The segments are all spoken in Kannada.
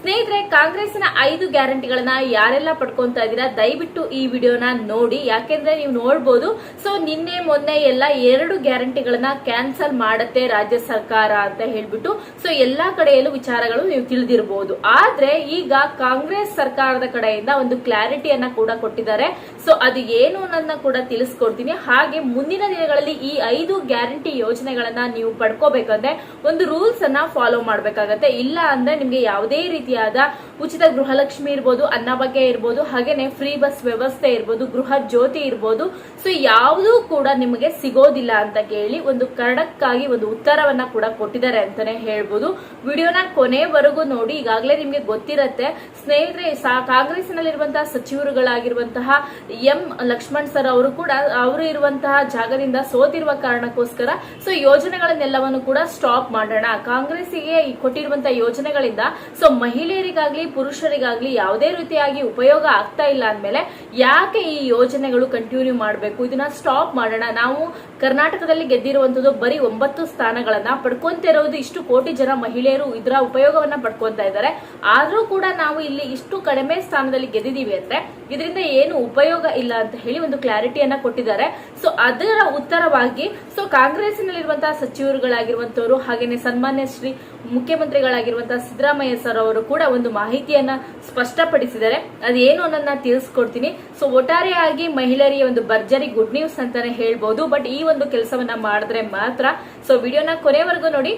ಸ್ನೇಹಿತರೆ ಕಾಂಗ್ರೆಸ್ನ ಐದು ಗ್ಯಾರಂಟಿಗಳನ್ನ ಯಾರೆಲ್ಲ ಪಡ್ಕೊಂತ ಇದ್ದೀರಾ, ದಯವಿಟ್ಟು ಈ ವಿಡಿಯೋನ ನೋಡಿ. ಯಾಕೆಂದ್ರೆ ನೀವು ನೋಡ್ಬೋದು, ಸೊ ನಿನ್ನೆ, ಮೊನ್ನೆ ಎಲ್ಲ ಎರಡು ಗ್ಯಾರಂಟಿಗಳನ್ನ ಕ್ಯಾನ್ಸಲ್ ಮಾಡತ್ತೆ ರಾಜ್ಯ ಸರ್ಕಾರ ಅಂತ ಹೇಳ್ಬಿಟ್ಟು, ಸೊ ಎಲ್ಲಾ ಕಡೆಯಲ್ಲೂ ವಿಚಾರಗಳು ನೀವು ತಿಳಿದಿರಬಹುದು ಆದ್ರೆ ಈಗ ಕಾಂಗ್ರೆಸ್ ಸರ್ಕಾರದ ಕಡೆಯಿಂದ ಒಂದು ಕ್ಲಾರಿಟಿಯನ್ನ ಕೂಡ ಕೊಟ್ಟಿದ್ದಾರೆ. ಸೊ ಅದು ಏನು ಅನ್ನೋದನ್ನ ಕೂಡ ತಿಳಿಸ್ಕೊಡ್ತೀನಿ. ಹಾಗೆ ಮುಂದಿನ ದಿನಗಳಲ್ಲಿ ಈ ಐದು ಗ್ಯಾರಂಟಿ ಯೋಜನೆಗಳನ್ನ ನೀವು ಪಡ್ಕೋಬೇಕಂದ್ರೆ ಒಂದು ರೂಲ್ಸ್ ಅನ್ನ ಫಾಲೋ ಮಾಡ್ಬೇಕಾಗತ್ತೆ. ಇಲ್ಲ ಅಂದ್ರೆ ನಿಮ್ಗೆ ಯಾವುದೇ ರೀತಿಯಾದ ಉಚಿತ ಗೃಹಲಕ್ಷ್ಮಿ ಇರ್ಬೋದು ಅನ್ನಭಾಗ್ಯ ಇರ್ಬೋದು, ಹಾಗೇನೆ ಫ್ರೀ ಬಸ್ ವ್ಯವಸ್ಥೆ ಇರ್ಬೋದು, ಗೃಹ ಜ್ಯೋತಿ ಇರ್ಬೋದು. ಸೊ ಯಾವುದೂ ಕೂಡ ನಿಮಗೆ ಸಿಗೋದಿಲ್ಲ ಅಂತ ಕೇಳಿ ಒಂದು ಕರಡಕ್ಕಾಗಿ ಒಂದು ಉತ್ತರವನ್ನ ಕೂಡ ಕೊಟ್ಟಿದ್ದಾರೆ ಅಂತಾನೆ ಹೇಳ್ಬೋದು. ವಿಡಿಯೋನ ಕೊನೆವರೆಗೂ ನೋಡಿ, ಈಗಾಗಲೇ ನಿಮಗೆ ಗೊತ್ತಿರತ್ತೆ, ಸ್ನೇಹಿತರೆ, ಸಾ- ಕಾಂಗ್ರೆಸ್ನಲ್ಲಿರುವಂತಹ ಸಚಿವರುಗಳಾಗಿರುವಂತಹ ಎಂ ಲಕ್ಷ್ಮಣ್ ಸರ್ ಅವರು ಕೂಡ, ಅವರು ಇರುವಂತಹ ಜಾಗದಿಂದ ಸೋತಿರುವ ಕಾರಣಕ್ಕೋಸ್ಕರ ಸೊ ಯೋಜನೆಗಳನ್ನೆಲ್ಲವನ್ನು ಕೂಡ ಸ್ಟಾಪ್ ಮಾಡೋಣ. ಕಾಂಗ್ರೆಸ್ಗೆ ಕೊಟ್ಟಿರುವಂತಹ ಯೋಜನೆಗಳಿಂದ ಸೊ ಮಹಿಳೆಯರಿಗಾಗ್ಲಿ, ಪುರುಷರಿಗಾಗ್ಲಿ ಯಾವುದೇ ರೀತಿಯಾಗಿ ಉಪಯೋಗ ಆಗ್ತಾ ಇಲ್ಲ ಅಂದ್ಮೇಲೆ ಯಾಕೆ ಈ ಯೋಜನೆಗಳು ಕಂಟಿನ್ಯೂ ಮಾಡಬೇಕು? ಇದನ್ನ ಸ್ಟಾಪ್ ಮಾಡೋಣ. ನಾವು ಕರ್ನಾಟಕದಲ್ಲಿ ಗೆದ್ದಿರುವಂತದ್ದು ಬರೀ ಒಂಬತ್ತು ಸ್ಥಾನಗಳನ್ನ ಪಡ್ಕೊಂತಿರೋದು ಇಷ್ಟು ಕೋಟಿ ಜನ ಮಹಿಳೆಯರು ಇದರ ಉಪಯೋಗವನ್ನ ಪಡ್ಕೊತಾ ಇದ್ದಾರೆ. ಆದ್ರೂ ಕೂಡ ನಾವು ಇಲ್ಲಿ ಇಷ್ಟು ಕಡಿಮೆ ಸ್ಥಾನದಲ್ಲಿ ಗೆದ್ದಿದೀವಿ ಅಂದ್ರೆ ಇದರಿಂದ ಏನು ಉಪಯೋಗ ಇಲ್ಲ ಅಂತ ಹೇಳಿ ಒಂದು ಕ್ಲಾರಿಟಿಯನ್ನ ಕೊಟ್ಟಿದ್ದಾರೆ. ಸೊ ಅದರ ಉತ್ತರವಾಗಿ ಸೊ ಕಾಂಗ್ರೆಸ್ನಲ್ಲಿರುವಂತಹ ಸಚಿವರುಗಳಾಗಿರುವಂತವರು ಹಾಗೇನೆ ಸನ್ಮಾನ್ಯ ಶ್ರೀ ಮುಖ್ಯಮಂತ್ರಿಗಳಾಗಿರುವಂತಹ ಸಿದ್ದರಾಮಯ್ಯ ಸರ್ ಅವರು ಕೂಡ ಒಂದು ಮಾಹಿತಿಯನ್ನ ಸ್ಪಷ್ಟಪಡಿಸಿದ್ದಾರೆ. ಅದೇನು ಅನ್ನೋದನ್ನ ತಿಳಿಸ್ಕೊಡ್ತೀನಿ. ಸೊ ಒಟ್ಟಾರೆಯಾಗಿ ಮಹಿಳೆಯರಿಗೆ ಒಂದು ಭರ್ಜರಿ ಗುಡ್ ನ್ಯೂಸ್ ಅಂತಾನೆ ಹೇಳ್ಬಹುದು ಬಟ್ ಈ ಒಂದು ಕೆಲಸವನ್ನ ಮಾಡಿದ್ರೆ ಮಾತ್ರ. ಸೊ ವಿಡಿಯೋನ ಕೊನೆವರೆಗೂ ನೋಡಿ.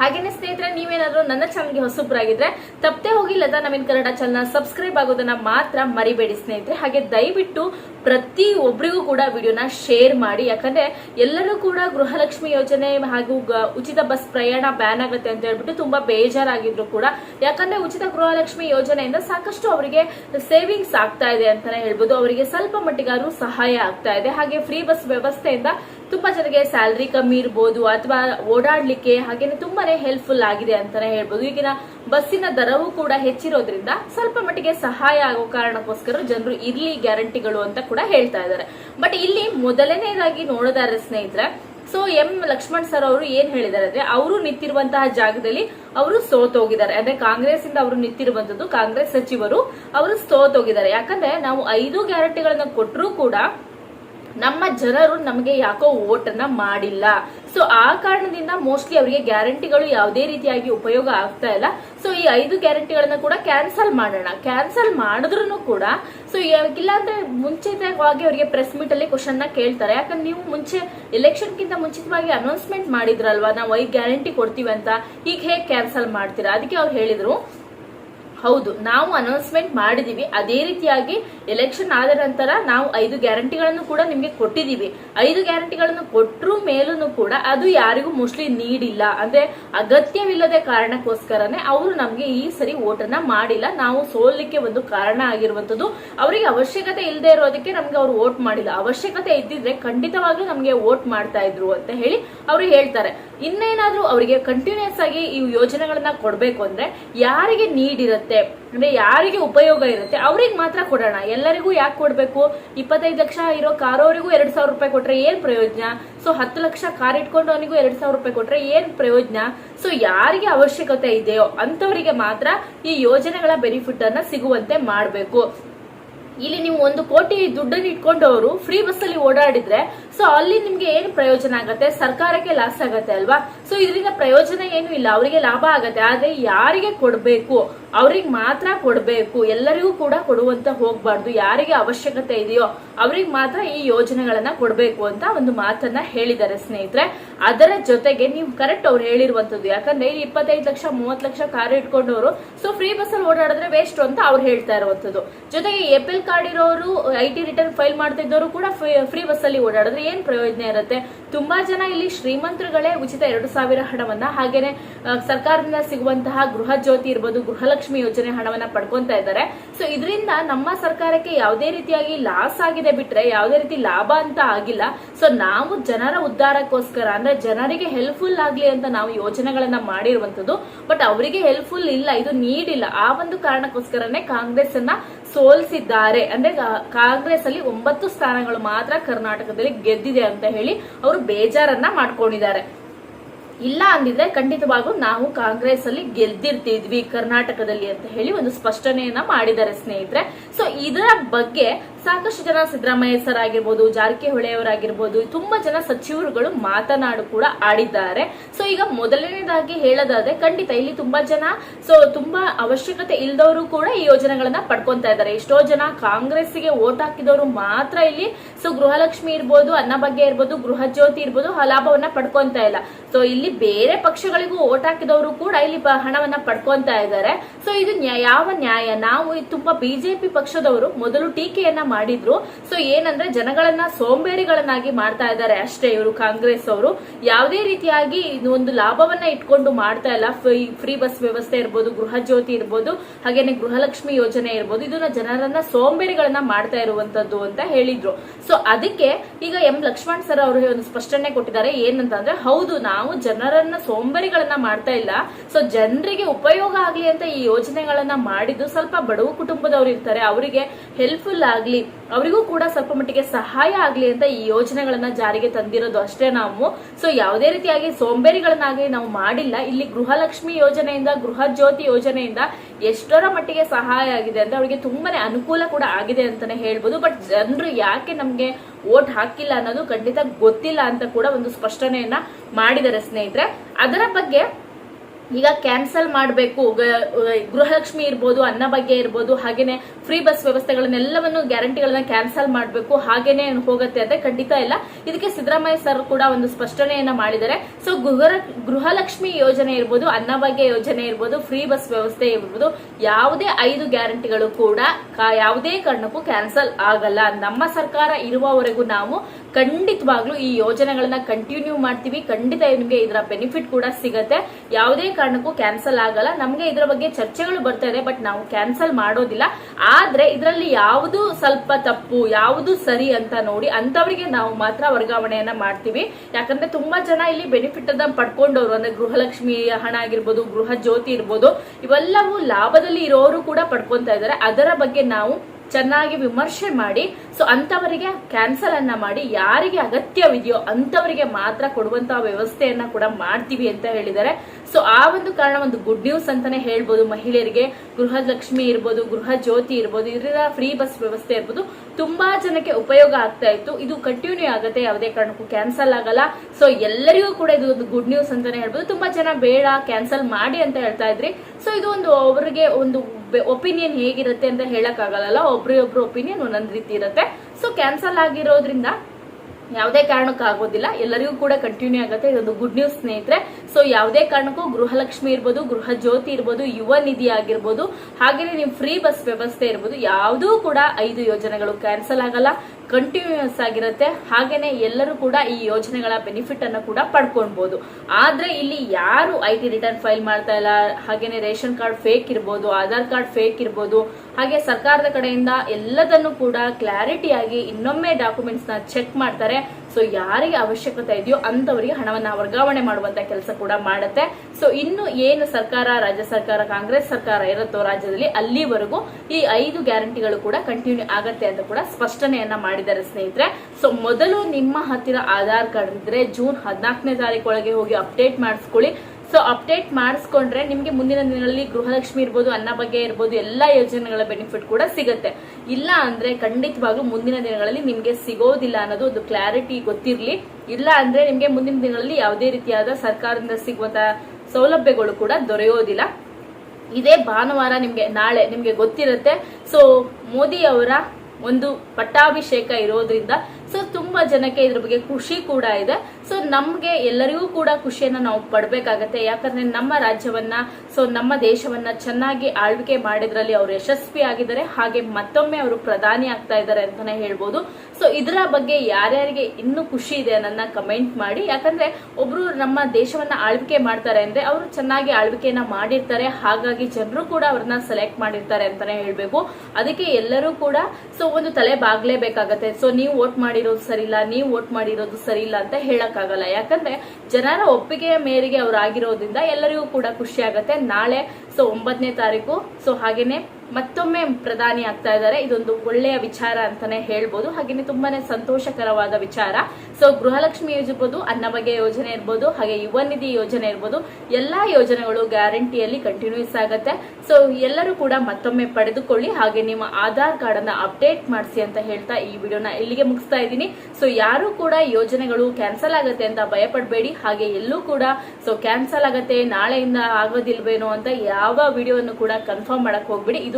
ಹಾಗೇನೆ ಸ್ನೇಹಿತರೆ, ನೀವೇನಾದ್ರೂ ನನ್ನ ಚಾನಲ್ಗೆ ಹೊಸಬ್ರಾಗಿದ್ರೆ ತಪ್ಪೇ ಹೋಗಿ ಲತಾ ನವೀನ್ ಕನ್ನಡ ಚಾನಲ್ ಸಬ್ಸ್ಕ್ರೈಬ್ ಆಗೋದನ್ನ ಮಾತ್ರ ಮರಿಬೇಡಿ ಸ್ನೇಹಿತರೆ. ಹಾಗೆ ದಯವಿಟ್ಟು ಪ್ರತಿ ಒಬ್ಬರಿಗೂ ಕೂಡ ವಿಡಿಯೋನ ಶೇರ್ ಮಾಡಿ. ಯಾಕಂದ್ರೆ ಎಲ್ಲರೂ ಕೂಡ ಗೃಹಲಕ್ಷ್ಮಿ ಯೋಜನೆ ಹಾಗೂ ಉಚಿತ ಬಸ್ ಪ್ರಯಾಣ ಬ್ಯಾನ್ ಆಗುತ್ತೆ ಅಂತ ಹೇಳ್ಬಿಟ್ಟು ತುಂಬಾ ಬೇಜಾರಾಗಿದ್ರು ಕೂಡ. ಯಾಕಂದ್ರೆ ಉಚಿತ ಗೃಹಲಕ್ಷ್ಮಿ ಯೋಜನೆಯಿಂದ ಸಾಕಷ್ಟು ಅವರಿಗೆ ಸೇವಿಂಗ್ಸ್ ಆಗ್ತಾ ಇದೆ ಅಂತಾನೆ ಹೇಳ್ಬೋದು. ಅವರಿಗೆ ಸ್ವಲ್ಪ ಮಟ್ಟಿಗಾದ್ರೂ ಸಹಾಯ ಆಗ್ತಾ ಇದೆ. ಹಾಗೆ ಫ್ರೀ ಬಸ್ ವ್ಯವಸ್ಥೆಯಿಂದ ತುಂಬಾ ಜನಕ್ಕೆ ಸ್ಯಾಲ್ರಿ ಕಮ್ಮಿ ಇರ್ಬೋದು ಅಥವಾ ಓಡಾಡ್ಲಿಕ್ಕೆ ಹಾಗೇನೆ ತುಂಬಾನೇ ಹೆಲ್ಪ್ಫುಲ್ ಆಗಿದೆ ಅಂತಾನೆ ಹೇಳ್ಬೋದು. ಈಗಿನ ಬಸ್ಸಿನ ದರವೂ ಕೂಡ ಹೆಚ್ಚಿರೋದ್ರಿಂದ ಸ್ವಲ್ಪ ಮಟ್ಟಿಗೆ ಸಹಾಯ ಆಗೋ ಕಾರಣಕ್ಕೋಸ್ಕರ ಜನರು ಇರ್ಲಿ ಗ್ಯಾರಂಟಿಗಳು ಅಂತ ಕೂಡ ಹೇಳ್ತಾ ಇದ್ದಾರೆ. ಬಟ್ ಇಲ್ಲಿ ಮೊದಲನೇದಾಗಿ ನೋಡೋದಾದ್ರೆ ಸ್ನೇಹಿತರೆ ಸೊ ಎಂ ಲಕ್ಷ್ಮಣ್ ಸರ್ ಅವರು ಏನ್ ಹೇಳಿದ್ದಾರೆ ಅಂದ್ರೆ ಅವರು ನಿಂತಿರುವಂತಹ ಜಾಗದಲ್ಲಿ ಅವರು ಸೋತೋಗಿದ್ದಾರೆ. ಅಂದ್ರೆ ಕಾಂಗ್ರೆಸ್ ಇಂದ ಅವರು ನಿಂತಿರುವಂತದ್ದು ಕಾಂಗ್ರೆಸ್ ಸಚಿವರು ಅವರು ಸೋತೋಗಿದ್ದಾರೆ. ಯಾಕಂದ್ರೆ ನಾವು ಐದು ಗ್ಯಾರಂಟಿಗಳನ್ನ ಕೊಟ್ಟರೂ ಕೂಡ ನಮ್ಮ ಜನರು ನಮಗೆ ಯಾಕೋ ಓಟನ್ನ ಮಾಡಿಲ್ಲ. ಸೊ ಆ ಕಾರಣದಿಂದ ಮೋಸ್ಟ್ಲಿ ಅವರಿಗೆ ಗ್ಯಾರಂಟಿಗಳು ಯಾವುದೇ ರೀತಿಯಾಗಿ ಉಪಯೋಗ ಆಗ್ತಾ ಇಲ್ಲ. ಸೊ ಈ ಐದು ಗ್ಯಾರಂಟಿಗಳನ್ನ ಕೂಡ ಕ್ಯಾನ್ಸಲ್ ಮಾಡೋಣ. ಕ್ಯಾನ್ಸಲ್ ಮಾಡಿದ್ರು ಕೂಡ ಸೊ ಇಲ್ಲಾಂದ್ರೆ ಮುಂಚಿತವಾಗಿ ಅವರಿಗೆ ಪ್ರೆಸ್ ಮೀಟ್ ಅಲ್ಲಿ ಕ್ವಶನ್ನ ಕೇಳ್ತಾರೆ. ಯಾಕಂದ್ರೆ ನೀವು ಮುಂಚೆ ಎಲೆಕ್ಷನ್ ಗಿಂತ ಮುಂಚಿತವಾಗಿ ಅನೌನ್ಸ್ಮೆಂಟ್ ಮಾಡಿದ್ರಲ್ವಾ? ನಾವು ಐದು ಗ್ಯಾರಂಟಿ ಕೊಡ್ತೀವಿ ಅಂತ. ಈಗ ಹೇಗೆ ಕ್ಯಾನ್ಸಲ್ ಮಾಡ್ತೀರಾ? ಅದಕ್ಕೆ ಅವ್ರು ಹೇಳಿದ್ರು. ಹೌದು, ನಾವು ಅನೌನ್ಸ್ಮೆಂಟ್ ಮಾಡಿದೀವಿ. ಅದೇ ರೀತಿಯಾಗಿ ಎಲೆಕ್ಷನ್ ಆದ ನಂತರ ನಾವು ಐದು ಗ್ಯಾರಂಟಿಗಳನ್ನು ಕೂಡ ನಿಮಗೆ ಕೊಟ್ಟಿದೀವಿ. ಐದು ಗ್ಯಾರಂಟಿಗಳನ್ನು ಕೊಟ್ಟರೂ ಮೇಲೂ ಕೂಡ ಅದು ಯಾರಿಗೂ ಮೋಸ್ಟ್ಲಿ ನೀಡಿಲ್ಲ. ಅಂದ್ರೆ ಅಗತ್ಯವಿಲ್ಲದೆ ಕಾರಣಕ್ಕೋಸ್ಕರನೇ ಅವರು ನಮಗೆ ಈ ಸರಿ ಓಟನ್ನ ಮಾಡಿಲ್ಲ. ನಾವು ಸೋಲಿಕ್ಕೆ ಒಂದು ಕಾರಣ ಆಗಿರುವಂತದ್ದು ಅವರಿಗೆ ಅವಶ್ಯಕತೆ ಇಲ್ಲದೆ ಇರೋದಕ್ಕೆ ನಮ್ಗೆ ಅವ್ರು ವೋಟ್ ಮಾಡಿಲ್ಲ. ಅವಶ್ಯಕತೆ ಇದ್ದಿದ್ರೆ ಖಂಡಿತವಾಗ್ಲೂ ನಮಗೆ ವೋಟ್ ಮಾಡ್ತಾ ಇದ್ರು ಅಂತ ಹೇಳಿ ಅವರು ಹೇಳ್ತಾರೆ. ಇನ್ನೇನಾದ್ರೂ ಅವರಿಗೆ ಕಂಟಿನ್ಯೂಸ್ ಆಗಿ ಈ ಯೋಜನೆಗಳನ್ನ ಕೊಡ್ಬೇಕು ಅಂದ್ರೆ ಯಾರಿಗೆ ನೀಡಿರುತ್ತೆ? ಅಂದ್ರೆ ಯಾರಿಗೆ ಉಪಯೋಗ ಇರುತ್ತೆ, ಅವ್ರಿಗೆ ಮಾತ್ರ ಕೊಡೋಣ. ಎಲ್ಲರಿಗೂ ಯಾಕೆ ಕೊಡ್ಬೇಕು? ಇಪ್ಪತ್ತೈದು ಲಕ್ಷ ಇರೋ ಕಾರೋರಿಗೂ ಎರಡ್ ಸಾವಿರ ರೂಪಾಯಿ ಕೊಟ್ರೆ ಏನ್ ಪ್ರಯೋಜನ? ಸೊ ಹತ್ತು ಲಕ್ಷ ಕಾರ್ ಇಟ್ಕೊಂಡು ಅವನಿಗೂ ಎರಡ್ ಸಾವಿರ ರೂಪಾಯಿ ಕೊಟ್ರೆ ಏನ್ ಪ್ರಯೋಜನ? ಸೊ ಯಾರಿಗೆ ಅವಶ್ಯಕತೆ ಇದೆಯೋ ಅಂತವರಿಗೆ ಮಾತ್ರ ಈ ಯೋಜನೆಗಳ ಬೆನಿಫಿಟ್ ಅನ್ನ ಸಿಗುವಂತೆ ಮಾಡಬೇಕು. ಇಲ್ಲಿ ನೀವು ಒಂದು ಕೋಟಿ ದುಡ್ಡನ್ನು ಇಟ್ಕೊಂಡು ಅವರು ಫ್ರೀ ಬಸ್ ಅಲ್ಲಿ ಓಡಾಡಿದ್ರೆ ಸೊ ಅಲ್ಲಿ ನಿಮ್ಗೆ ಏನು ಪ್ರಯೋಜನ ಆಗತ್ತೆ? ಸರ್ಕಾರಕ್ಕೆ ಲಾಸ್ ಆಗತ್ತೆ ಅಲ್ವಾ? ಸೊ ಇದರಿಂದ ಪ್ರಯೋಜನ ಏನು ಇಲ್ಲ. ಅವರಿಗೆ ಲಾಭ ಆಗತ್ತೆ. ಆದ್ರೆ ಯಾರಿಗೆ ಕೊಡಬೇಕು? ಅವ್ರಿಗೆ ಮಾತ್ರ ಕೊಡಬೇಕು. ಎಲ್ಲರಿಗೂ ಕೂಡ ಕೊಡುವಂತ ಹೋಗ್ಬಾರ್ದು. ಯಾರಿಗೆ ಅವಶ್ಯಕತೆ ಇದೆಯೋ ಅವ್ರಿಗೆ ಮಾತ್ರ ಈ ಯೋಜನೆಗಳನ್ನ ಕೊಡಬೇಕು ಅಂತ ಒಂದು ಮಾತನ್ನ ಹೇಳಿದ್ದಾರೆ ಸ್ನೇಹಿತರೆ. ಅದರ ಜೊತೆಗೆ ನೀವು ಕರೆಕ್ಟ್ ಅವ್ರು ಹೇಳಿರುವಂತದ್ದು ಯಾಕಂದ್ರೆ ಇಲ್ಲಿ ಇಪ್ಪತ್ತೈದು ಲಕ್ಷ, ಮೂವತ್ತು ಲಕ್ಷ ಕಾರ್ ಇಟ್ಕೊಂಡವರು. ಸೊ ಫ್ರೀ ಬಸ್ ಅಲ್ಲಿ ಓಡಾಡಿದ್ರೆ ವೇಸ್ಟ್ ಅಂತ ಅವ್ರು ಹೇಳ್ತಾ ಇರುವಂತದ್ದು ಜೊತೆಗೆ ಎಪಿಎಲ್ ಕಾರ್ಡ್ ಇರೋರು ಐ ಟಿ ರಿಟರ್ನ್ ಫೈಲ್ ಮಾಡ್ತಿದ್ದವರು ಕೂಡ ಫ್ರೀ ಬಸ್ ಅಲ್ಲಿ ಓಡಾಡಿದ್ರೆ ಏನ್ ಪ್ರಯೋಜನ ಇರುತ್ತೆ? ತುಂಬಾ ಜನ ಇಲ್ಲಿ ಶ್ರೀಮಂತರುಗಳೇ ಉಚಿತ ಎರಡು ಸಾವಿರ ಹಣವನ್ನ ಹಾಗೇನೆ ಸರ್ಕಾರದಿಂದ ಸಿಗುವಂತಹ ಗೃಹ ಜ್ಯೋತಿ ಇರ್ಬೋದು, ಗೃಹಲಕ್ಷ್ಮಿ ಯೋಜನೆ ಹಣವನ್ನ ಪಡ್ಕೊಂತಾ ಇದ್ದಾರೆ. ಸೊ ಇದರಿಂದ ನಮ್ಮ ಸರ್ಕಾರಕ್ಕೆ ಯಾವುದೇ ರೀತಿಯಾಗಿ ಲಾಸ್ ಆಗಿದೆ ಬಿಟ್ರೆ, ಯಾವುದೇ ರೀತಿ ಲಾಭ ಅಂತ ಆಗಿಲ್ಲ. ಸೊ ನಾವು ಜನರ ಉದ್ಧಾರಕ್ಕೋಸ್ಕರ, ಅಂದ್ರೆ ಜನರಿಗೆ ಹೆಲ್ಪ್ಫುಲ್ ಆಗ್ಲಿ ಅಂತ ನಾವು ಯೋಜನೆಗಳನ್ನ ಮಾಡಿರುವಂತದ್ದು ಬಟ್ ಅವರಿಗೆ ಹೆಲ್ಪ್ಫುಲ್ ಇಲ್ಲ, ಇದು ನೀಡಿಲ್ಲ. ಆ ಒಂದು ಕಾರಣಕ್ಕೋಸ್ಕರನೇ ಕಾಂಗ್ರೆಸ್ ಅನ್ನ ಸೋಲಿಸಿದ್ದಾರೆ. ಅಂದ್ರೆ ಕಾಂಗ್ರೆಸ್ ಅಲ್ಲಿ ಒಂಬತ್ತು ಸ್ಥಾನಗಳು ಮಾತ್ರ ಕರ್ನಾಟಕದಲ್ಲಿ ಗೆದ್ದಿದೆ ಅಂತ ಹೇಳಿ ಅವರು ಬೇಜಾರನ್ನ ಮಾಡ್ಕೊಂಡಿದ್ದಾರೆ. ಇಲ್ಲ ಅಂದಿದ್ರೆ ಖಂಡಿತವಾಗೂ ನಾವು ಕಾಂಗ್ರೆಸ್ ಅಲ್ಲಿ ಗೆದ್ದಿರ್ತಿದ್ವಿ ಕರ್ನಾಟಕದಲ್ಲಿ ಅಂತ ಹೇಳಿ ಒಂದು ಸ್ಪಷ್ಟನೆಯನ್ನ ಮಾಡಿದ್ದಾರೆ ಸ್ನೇಹಿತರೆ. ಸೊ ಇದರ ಬಗ್ಗೆ ಸಾಕಷ್ಟು ಜನ ಸಿದ್ದರಾಮಯ್ಯ ಸರ್ ಆಗಿರ್ಬೋದು ಜಾರಕಿಹೊಳಿ ಅವರಾಗಿರ್ಬೋದು ತುಂಬಾ ಜನ ಸಚಿವರುಗಳು ಮಾತನಾಡು ಕೂಡ ಆಡಿದ್ದಾರೆ. ಸೊ ಈಗ ಮೊದಲನೇದಾಗಿ ಹೇಳೋದಾದ್ರೆ ಖಂಡಿತ ಇಲ್ಲಿ ತುಂಬಾ ಜನ ಸೊ ತುಂಬಾ ಅವಶ್ಯಕತೆ ಇಲ್ದವರು ಕೂಡ ಈ ಯೋಜನೆಗಳನ್ನ ಪಡ್ಕೊಂತಾ ಇದ್ದಾರೆ. ಎಷ್ಟೋ ಜನ ಕಾಂಗ್ರೆಸ್ಗೆ ಓಟ್ ಹಾಕಿದವರು ಮಾತ್ರ ಇಲ್ಲಿ ಸೊ ಗೃಹಲಕ್ಷ್ಮಿ ಇರ್ಬೋದು, ಅನ್ನ ಬಗ್ಗೆ ಇರ್ಬೋದು, ಗೃಹ ಜ್ಯೋತಿ ಇರ್ಬೋದು ಲಾಭವನ್ನ ಪಡ್ಕೊಂತ ಇಲ್ಲ. ಸೊ ಇಲ್ಲಿ ಬೇರೆ ಪಕ್ಷಗಳಿಗೂ ಓಟ್ ಹಾಕಿದವರು ಕೂಡ ಇಲ್ಲಿ ಹಣವನ್ನ ಪಡ್ಕೊಂತ ಇದ್ದಾರೆ. ಸೊ ಇದು ಯಾವ ನ್ಯಾಯ? ನಾವು ತುಂಬಾ ಬಿಜೆಪಿ ಪಕ್ಷದವರು ಮೊದಲು ಟೀಕೆಯನ್ನ ಮಾಡಿದ್ರು. ಸೊ ಏನಂದ್ರೆ ಜನಗಳನ್ನ ಸೋಂಬೇರಿಗಳನ್ನಾಗಿ ಮಾಡ್ತಾ ಇದ್ದಾರೆ. ಅಷ್ಟೇ ಇವರು ಕಾಂಗ್ರೆಸ್ ಅವರು. ಯಾವುದೇ ರೀತಿಯಾಗಿ ಒಂದು ಲಾಭವನ್ನ ಇಟ್ಕೊಂಡು ಮಾಡ್ತಾ ಇಲ್ಲ. ಫ್ರೀ ಬಸ್ ವ್ಯವಸ್ಥೆ ಇರ್ಬೋದು, ಗೃಹ ಜ್ಯೋತಿ ಇರ್ಬೋದು, ಹಾಗೇನೆ ಗೃಹಲಕ್ಷ್ಮಿ ಯೋಜನೆ ಇರ್ಬೋದು, ಇದನ್ನ ಜನರನ್ನ ಸೋಂಬೇರಿಗಳನ್ನ ಮಾಡ್ತಾ ಇರುವಂತದ್ದು ಅಂತ ಹೇಳಿದ್ರು. ಸೊ ಅದಕ್ಕೆ ಈಗ ಎಂ ಲಕ್ಷ್ಮಣ್ ಸರ್ ಅವರು ಒಂದು ಸ್ಪಷ್ಟನೆ ಕೊಟ್ಟಿದ್ದಾರೆ. ಏನಂತಂದ್ರೆ, ಹೌದು, ನಾವು ಜನರನ್ನ ಸೋಂಬೇರಿಗಳನ್ನ ಮಾಡ್ತಾ ಇಲ್ಲ. ಸೊ ಜನರಿಗೆ ಉಪಯೋಗ ಆಗ್ಲಿ ಅಂತ ಈ ಯೋಜನೆಗಳನ್ನ ಮಾಡಿದ್ದು ಸ್ವಲ್ಪ ಬಡವ ಕುಟುಂಬದವರು ಇರ್ತಾರೆ. ಅವರಿಗೆ ಹೆಲ್ಪ್ಫುಲ್ ಆಗ್ಲಿ ಅವರಿಗೂ ಕೂಡ ಸ್ವಲ್ಪ ಮಟ್ಟಿಗೆ ಸಹಾಯ ಆಗ್ಲಿ ಅಂತ ಈ ಯೋಜನೆಗಳನ್ನ ಜಾರಿಗೆ ತಂದಿರೋದು ಅಷ್ಟೇ ನಾವು. ಸೊ ಯಾವುದೇ ರೀತಿಯಾಗಿ ಸೋಂಬೇರಿಗಳನ್ನಾಗಿ ನಾವು ಮಾಡಿಲ್ಲ. ಇಲ್ಲಿ ಗೃಹಲಕ್ಷ್ಮಿ ಯೋಜನೆಯಿಂದ, ಗೃಹ ಜ್ಯೋತಿ ಯೋಜನೆಯಿಂದ ಎಷ್ಟರ ಮಟ್ಟಿಗೆ ಸಹಾಯ ಆಗಿದೆ ಅಂತ ಅವರಿಗೆ ತುಂಬಾನೇ ಅನುಕೂಲ ಕೂಡ ಆಗಿದೆ ಅಂತಾನೆ ಹೇಳ್ಬೋದು. ಬಟ್ ಜನರು ಯಾಕೆ ನಮ್ಗೆ ವೋಟ್ ಹಾಕಿಲ್ಲ ಅನ್ನೋದು ಖಂಡಿತ ಗೊತ್ತಿಲ್ಲ ಅಂತ ಕೂಡ ಒಂದು ಸ್ಪಷ್ಟನೆಯನ್ನ ಮಾಡಿದ್ದಾರೆ ಸ್ನೇಹಿತರೆ. ಅದರ ಬಗ್ಗೆ ಈಗ ಕ್ಯಾನ್ಸಲ್ ಮಾಡಬೇಕು. ಗೃಹಲಕ್ಷ್ಮಿ ಇರ್ಬೋದು, ಅನ್ನ ಬಗ್ಗೆ ಇರ್ಬೋದು, ಹಾಗೇನೆ ಫ್ರೀ ಬಸ್ ವ್ಯವಸ್ಥೆಗಳನ್ನೆಲ್ಲವನ್ನು ಗ್ಯಾರಂಟಿಗಳನ್ನ ಕ್ಯಾನ್ಸಲ್ ಮಾಡಬೇಕು. ಹಾಗೇನೆ ಹೋಗುತ್ತೆ ಅಂತ ಖಂಡಿತ ಇಲ್ಲ. ಇದಕ್ಕೆ ಸಿದ್ದರಾಮಯ್ಯ ಸರ್ ಕೂಡ ಒಂದು ಸ್ಪಷ್ಟನೆಯನ್ನ ಮಾಡಿದ್ದಾರೆ. ಸೊ ಗೃಹ, ಗೃಹಲಕ್ಷ್ಮಿ ಯೋಜನೆ ಇರ್ಬೋದು, ಅನ್ನ ಬಗ್ಗೆ ಯೋಜನೆ ಇರ್ಬೋದು ಫ್ರೀ ಬಸ್ ವ್ಯವಸ್ಥೆ ಇರ್ಬೋದು, ಯಾವುದೇ ಐದು ಗ್ಯಾರಂಟಿಗಳು ಕೂಡ ಯಾವುದೇ ಕಾರಣಕ್ಕೂ ಕ್ಯಾನ್ಸಲ್ ಆಗಲ್ಲ. ನಮ್ಮ ಸರ್ಕಾರ ಇರುವವರೆಗೂ ನಾವು ಖಂಡಿತವಾಗ್ಲೂ ಈ ಯೋಜನೆಗಳನ್ನ ಕಂಟಿನ್ಯೂ ಮಾಡ್ತೀವಿ. ಖಂಡಿತ ನಿಮಗೆ ಇದರ ಬೆನಿಫಿಟ್ ಕೂಡ ಸಿಗತ್ತೆ. ಯಾವುದೇ ಕಾರಣಕ್ಕೂ ಕ್ಯಾನ್ಸಲ್ ಆಗಲ್ಲ. ನಮಗೆ ಇದರ ಬಗ್ಗೆ ಚರ್ಚೆಗಳು ಬರ್ತಾ ಇದೆ ಬಟ್ ನಾವು ಕ್ಯಾನ್ಸಲ್ ಮಾಡೋದಿಲ್ಲ. ಆದ್ರೆ ಇದರಲ್ಲಿ ಯಾವುದು ಸ್ವಲ್ಪ ತಪ್ಪು, ಯಾವುದು ಸರಿ ಅಂತ ನೋಡಿ ಅಂತವರಿಗೆ ನಾವು ಮಾತ್ರ ವರ್ಗಾವಣೆಯನ್ನ ಮಾಡ್ತೀವಿ. ಯಾಕಂದ್ರೆ ತುಂಬಾ ಜನ ಇಲ್ಲಿ ಬೆನಿಫಿಟ್ ಅನ್ನ ಪಡ್ಕೊಂಡವರು, ಅಂದ್ರೆ ಗೃಹಲಕ್ಷ್ಮಿ ಹಣ ಆಗಿರ್ಬೋದು, ಗೃಹ ಜ್ಯೋತಿ ಇರ್ಬೋದು, ಇವೆಲ್ಲವೂ ಲಾಭದಲ್ಲಿ ಇರೋರು ಕೂಡ ಪಡ್ಕೊಂತಾ ಇದ್ದಾರೆ. ಅದರ ಬಗ್ಗೆ ನಾವು ಚೆನ್ನಾಗಿ ವಿಮರ್ಶೆ ಮಾಡಿ ಸೊ ಅಂತವರಿಗೆ ಕ್ಯಾನ್ಸಲ್ ಅನ್ನ ಮಾಡಿ, ಯಾರಿಗೆ ಅಗತ್ಯವಿದೆಯೋ ಅಂತವರಿಗೆ ಮಾತ್ರ ಕೊಡುವಂತಹ ವ್ಯವಸ್ಥೆಯನ್ನ ಕೂಡ ಮಾಡ್ತೀವಿ ಅಂತ ಹೇಳಿದ್ದಾರೆ. ಸೊ ಆ ಒಂದು ಕಾರಣ ಒಂದು ಗುಡ್ ನ್ಯೂಸ್ ಅಂತಾನೆ ಹೇಳ್ಬೋದು. ಮಹಿಳೆಯರಿಗೆ ಗೃಹಲಕ್ಷ್ಮಿ ಇರ್ಬೋದು ಗೃಹ ಜ್ಯೋತಿ ಇರ್ಬೋದು ಇದರ ಫ್ರೀ ಬಸ್ ವ್ಯವಸ್ಥೆ ಇರ್ಬೋದು, ತುಂಬಾ ಜನಕ್ಕೆ ಉಪಯೋಗ ಆಗ್ತಾ ಇತ್ತು. ಇದು ಕಂಟಿನ್ಯೂ ಆಗುತ್ತೆ, ಯಾವುದೇ ಕಾರಣಕ್ಕೂ ಕ್ಯಾನ್ಸಲ್ ಆಗಲ್ಲ. ಸೊ ಎಲ್ಲರಿಗೂ ಕೂಡ ಇದು ಒಂದು ಗುಡ್ ನ್ಯೂಸ್ ಅಂತಾನೆ ಹೇಳ್ಬೋದು. ತುಂಬಾ ಜನ ಬೇಡ ಕ್ಯಾನ್ಸಲ್ ಮಾಡಿ ಅಂತ ಹೇಳ್ತಾ ಇದ್ರಿ. ಸೊ ಇದು ಒಂದು ಅವರಿಗೆ ಒಂದು ಒಪಿನಿಯನ್ ಹೇಗಿರುತ್ತೆ ಅಂತ ಹೇಳಕ್ ಆಗಲ್ಲ ಒಬ್ರೊಬ್ರು ಒಪಿನಿಯನ್ ಒಂದೊಂದು ರೀತಿ ಇರುತ್ತೆ. ಸೊ ಕ್ಯಾನ್ಸಲ್ ಆಗಿರೋದ್ರಿಂದ ಯಾವುದೇ ಕಾರಣಕ್ಕೂ ಆಗೋದಿಲ್ಲ. ಎಲ್ಲರಿಗೂ ಕೂಡ ಕಂಟಿನ್ಯೂ ಆಗುತ್ತೆ. ಇದೊಂದು ಗುಡ್ ನ್ಯೂಸ್ ಸ್ನೇಹಿತರೆ. ಸೊ ಯಾವುದೇ ಕಾರಣಕ್ಕೂ ಗೃಹಲಕ್ಷ್ಮಿ ಇರ್ಬೋದು, ಗೃಹ ಜ್ಯೋತಿ ಇರ್ಬೋದು, ಯುವ ನಿಧಿ ಆಗಿರ್ಬೋದು ಹಾಗೆಯೇ ನೀವು ಫ್ರೀ ಬಸ್ ವ್ಯವಸ್ಥೆ ಇರ್ಬೋದು, ಯಾವುದೂ ಕೂಡ ಐದು ಯೋಜನೆಗಳು ಕ್ಯಾನ್ಸಲ್ ಆಗಲ್ಲ. ಕಂಟಿನ್ಯೂಸ್ ಆಗಿರುತ್ತೆ. ಹಾಗೇನೆ ಎಲ್ಲರೂ ಕೂಡ ಈ ಯೋಜನೆಗಳ ಬೆನಿಫಿಟ್ ಅನ್ನು ಕೂಡ ಪಡ್ಕೊಳ್ಬಹುದು ಆದ್ರೆ ಇಲ್ಲಿ ಯಾರು ಐ ಟಿ ರಿಟರ್ನ್ ಫೈಲ್ ಮಾಡ್ತಾ ಇಲ್ಲ, ಹಾಗೇನೆ ರೇಷನ್ ಕಾರ್ಡ್ ಫೇಕ್ ಇರ್ಬೋದು, ಆಧಾರ್ ಕಾರ್ಡ್ ಫೇಕ್ ಇರ್ಬೋದು, ಹಾಗೆ ಸರ್ಕಾರದ ಕಡೆಯಿಂದ ಎಲ್ಲದನ್ನು ಕೂಡ ಕ್ಲಾರಿಟಿಯಾಗಿ ಇನ್ನೊಮ್ಮೆ ಡಾಕ್ಯುಮೆಂಟ್ಸ್ನ ಚೆಕ್ ಮಾಡ್ತಾರೆ. ಸೊ ಯಾರಿಗೆ ಅವಶ್ಯಕತೆ ಇದೆಯೋ ಅಂತವರಿಗೆ ಹಣವನ್ನ ವರ್ಗಾವಣೆ ಮಾಡುವಂತ ಕೆಲಸ ಕೂಡ ಮಾಡುತ್ತೆ. ಸೊ ಇನ್ನು ಏನು ಸರ್ಕಾರ, ರಾಜ್ಯ ಸರ್ಕಾರ, ಕಾಂಗ್ರೆಸ್ ಸರ್ಕಾರ ಇರುತ್ತೋ ರಾಜ್ಯದಲ್ಲಿ ಅಲ್ಲಿವರೆಗೂ ಈ ಐದು ಗ್ಯಾರಂಟಿಗಳು ಕೂಡ ಕಂಟಿನ್ಯೂ ಆಗತ್ತೆ ಅಂತ ಕೂಡ ಸ್ಪಷ್ಟನೆಯನ್ನ ಮಾಡಿದ್ದಾರೆ ಸ್ನೇಹಿತರೆ. ಸೊ ಮೊದಲು ನಿಮ್ಮ ಹತ್ತಿರ ಆಧಾರ್ ಕಾರ್ಡ್ ಇದ್ರೆ ಜೂನ್ ಹದಿನಾಲ್ಕನೇ ತಾರೀಕು ಒಳಗೆ ಹೋಗಿ ಅಪ್ಡೇಟ್ ಮಾಡಿಸ್ಕೊಳ್ಳಿ. ಸೊ ಅಪ್ಡೇಟ್ ಮಾಡಿಸ್ಕೊಂಡ್ರೆ ನಿಮಗೆ ಮುಂದಿನ ದಿನಗಳಲ್ಲಿ ಗೃಹಲಕ್ಷ್ಮಿ ಇರ್ಬೋದು, ಅನ್ನ ಬಗ್ಗೆ ಇರ್ಬೋದು, ಎಲ್ಲ ಯೋಜನೆಗಳ ಬೆನಿಫಿಟ್ ಕೂಡ ಸಿಗುತ್ತೆ. ಇಲ್ಲ ಅಂದ್ರೆ ಖಂಡಿತವಾಗ್ಲೂ ಮುಂದಿನ ದಿನಗಳಲ್ಲಿ ನಿಮಗೆ ಸಿಗೋದಿಲ್ಲ ಅನ್ನೋದು ಒಂದು ಕ್ಲಾರಿಟಿ ಗೊತ್ತಿರಲಿ. ಇಲ್ಲ ಅಂದ್ರೆ ನಿಮಗೆ ಮುಂದಿನ ದಿನಗಳಲ್ಲಿ ಯಾವುದೇ ರೀತಿಯಾದ ಸರ್ಕಾರದಿಂದ ಸಿಗುವಂತಹ ಸೌಲಭ್ಯಗಳು ಕೂಡ ದೊರೆಯೋದಿಲ್ಲ. ಇದೇ ಭಾನುವಾರ ನಿಮ್ಗೆ, ನಾಳೆ ನಿಮ್ಗೆ ಗೊತ್ತಿರುತ್ತೆ. ಸೊ ಮೋದಿ ಅವರ ಒಂದು ಪಟ್ಟಾಭಿಷೇಕ ಇರೋದ್ರಿಂದ ಸೊ ತುಂಬಾ ಜನಕ್ಕೆ ಇದ್ರ ಬಗ್ಗೆ ಖುಷಿ ಕೂಡ ಇದೆ. ಸೊ ನಮ್ಗೆ ಎಲ್ಲರಿಗೂ ಕೂಡ ಖುಷಿಯನ್ನ ನಾವು ಪಡ್ಬೇಕಾಗತ್ತೆ. ಯಾಕಂದ್ರೆ ನಮ್ಮ ರಾಜ್ಯವನ್ನ ಸೊ ನಮ್ಮ ದೇಶವನ್ನ ಚೆನ್ನಾಗಿ ಆಳ್ವಿಕೆ ಮಾಡಿದ್ರಲ್ಲಿ ಅವರು ಯಶಸ್ವಿ ಆಗಿದ್ದಾರೆ. ಹಾಗೆ ಮತ್ತೊಮ್ಮೆ ಅವರು ಪ್ರಧಾನಿ ಆಗ್ತಾ ಇದ್ದಾರೆ ಅಂತಾನೆ ಹೇಳ್ಬೋದು. ಸೊ ಇದರ ಬಗ್ಗೆ ಯಾರ್ಯಾರಿಗೆ ಇನ್ನೂ ಖುಷಿ ಇದೆ ನನ್ನ ಕಮೆಂಟ್ ಮಾಡಿ. ಯಾಕಂದ್ರೆ ಒಬ್ರು ನಮ್ಮ ದೇಶವನ್ನ ಆಳ್ವಿಕೆ ಮಾಡ್ತಾರೆ ಅಂದ್ರೆ ಅವರು ಚೆನ್ನಾಗಿ ಆಳ್ವಿಕೆಯನ್ನ ಮಾಡಿರ್ತಾರೆ. ಹಾಗಾಗಿ ಜನರು ಕೂಡ ಅವ್ರನ್ನ ಸೆಲೆಕ್ಟ್ ಮಾಡಿರ್ತಾರೆ ಅಂತಾನೆ ಹೇಳ್ಬೇಕು. ಅದಕ್ಕೆ ಎಲ್ಲರೂ ಕೂಡ ಸೊ ಒಂದು ತಲೆ ಬಾಗ್ಲೇಬೇಕಾಗತ್ತೆ. ಸೊ ನೀವು ವೋಟ್ ಮಾಡಿರೋದು ಸರಿ ಇಲ್ಲ ನೀವು ವೋಟ್ ಮಾಡಿರೋದು ಸರಿ ಇಲ್ಲ ಅಂತ ಹೇಳಕ್ಕಾಗಲ್ಲ. ಯಾಕಂದ್ರೆ ಜನರ ಒಪ್ಪಿಗೆಯ ಮೇರೆಗೆ ಅವ್ರು ಆಗಿರೋದ್ರಿಂದ ಎಲ್ಲರಿಗೂ ಕೂಡ ಖುಷಿ ಆಗತ್ತೆ. ನಾಳೆ, ಸೊ ಒಂಬತ್ತನೇ ತಾರೀಕು, ಸೊ, ಹಾಗೇನೆ ಮತ್ತೊಮ್ಮೆ ಪ್ರಧಾನಿ ಆಗ್ತಾ ಇದ್ದಾರೆ. ಇದೊಂದು ಒಳ್ಳೆಯ ವಿಚಾರ ಅಂತಾನೆ ಹೇಳ್ಬೋದು. ಹಾಗೇನೆ ತುಂಬಾನೇ ಸಂತೋಷಕರವಾದ ವಿಚಾರ. ಸೊ ಗೃಹಲಕ್ಷ್ಮಿ ಇರ್ಬೋದು ಅನ್ನಭಾಗ್ಯ ಯೋಜನೆ ಇರ್ಬೋದು, ಹಾಗೆ ಯುವ ನಿಧಿ ಯೋಜನೆ ಇರ್ಬೋದು, ಎಲ್ಲಾ ಯೋಜನೆಗಳು ಗ್ಯಾರಂಟಿಯಲ್ಲಿ ಕಂಟಿನ್ಯೂಸ್ ಆಗುತ್ತೆ. ಸೊ ಎಲ್ಲರೂ ಕೂಡ ಮತ್ತೊಮ್ಮೆ ಪಡೆದುಕೊಳ್ಳಿ. ಹಾಗೆ ನಿಮ್ಮ ಆಧಾರ್ ಕಾರ್ಡ್ ಅನ್ನ ಅಪ್ಡೇಟ್ ಮಾಡಿಸಿ ಅಂತ ಹೇಳ್ತಾ ಈ ವಿಡಿಯೋನ ಇಲ್ಲಿಗೆ ಮುಗಿಸ್ತಾ ಇದ್ದೀನಿ. ಸೊ ಯಾರು ಕೂಡ ಯೋಜನೆಗಳು ಕ್ಯಾನ್ಸಲ್ ಆಗತ್ತೆ ಅಂತ ಭಯ ಪಡಬೇಡಿ ಹಾಗೆ ಎಲ್ಲೂ ಕೂಡ ಸೊ ಕ್ಯಾನ್ಸಲ್ ಆಗತ್ತೆ, ನಾಳೆಯಿಂದ ಆಗೋದಿಲ್ವೇನೋ ಅಂತ ಯಾವ ವಿಡಿಯೋವನ್ನು ಕೂಡ ಕನ್ಫರ್ಮ್ ಮಾಡಕ್ ಹೋಗ್ಬಿಡಿ. ಇದು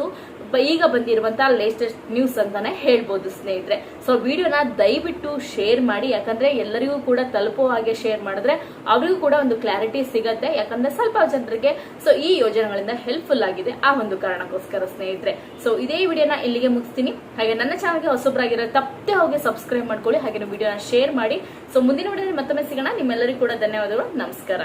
ಬ- ಈಗ ಬಂದಿರುವಂತಹ ಲೇಟೆಸ್ಟ್ ನ್ಯೂಸ್ ಅಂತಾನೆ ಹೇಳ್ಬೋದು ಸ್ನೇಹಿತರೆ. ಸೊ ವಿಡಿಯೋನ ದಯವಿಟ್ಟು ಶೇರ್ ಮಾಡಿ. ಯಾಕಂದ್ರೆ ಎಲ್ಲರಿಗೂ ಕೂಡ ತಲುಪೋ ಹಾಗೆ ಶೇರ್ ಮಾಡಿದ್ರೆ ಅವರಿಗೂ ಕೂಡ ಒಂದು ಕ್ಲಾರಿಟಿ ಸಿಗತ್ತೆ. ಯಾಕಂದ್ರೆ ಸ್ವಲ್ಪ ಜನರಿಗೆ ಸೊ ಈ ಯೋಜನೆಗಳಿಂದ ಹೆಲ್ಪ್ಫುಲ್ ಆಗಿದೆ ಆ ಒಂದು ಕಾರಣಕ್ಕೋಸ್ಕರ ಸ್ನೇಹಿತರೆ. ಸೊ ಇದೇ ವಿಡಿಯೋನ ಇಲ್ಲಿಗೆ ಮುಗಿಸ್ತೀನಿ. ಹಾಗೆ ನನ್ನ ಚಾನಲ್ಗೆ ಹೊಸೊಬ್ಬರಾಗಿರೋ ತಪ್ಪದೆ ಹೋಗಿ ಸಬ್ಸ್ಕ್ರೈಬ್ ಮಾಡ್ಕೊಳ್ಳಿ. ಹಾಗೆ ವಿಡಿಯೋನ ಶೇರ್ ಮಾಡಿ. ಸೊ ಮುಂದಿನ ವಿಡಿಯೋದಲ್ಲಿ ಮತ್ತೊಮ್ಮೆ ಸಿಗೋಣ. ನಿಮ್ಮೆಲ್ಲರಿಗೂ ಕೂಡ ಧನ್ಯವಾದಗಳು. ನಮಸ್ಕಾರ.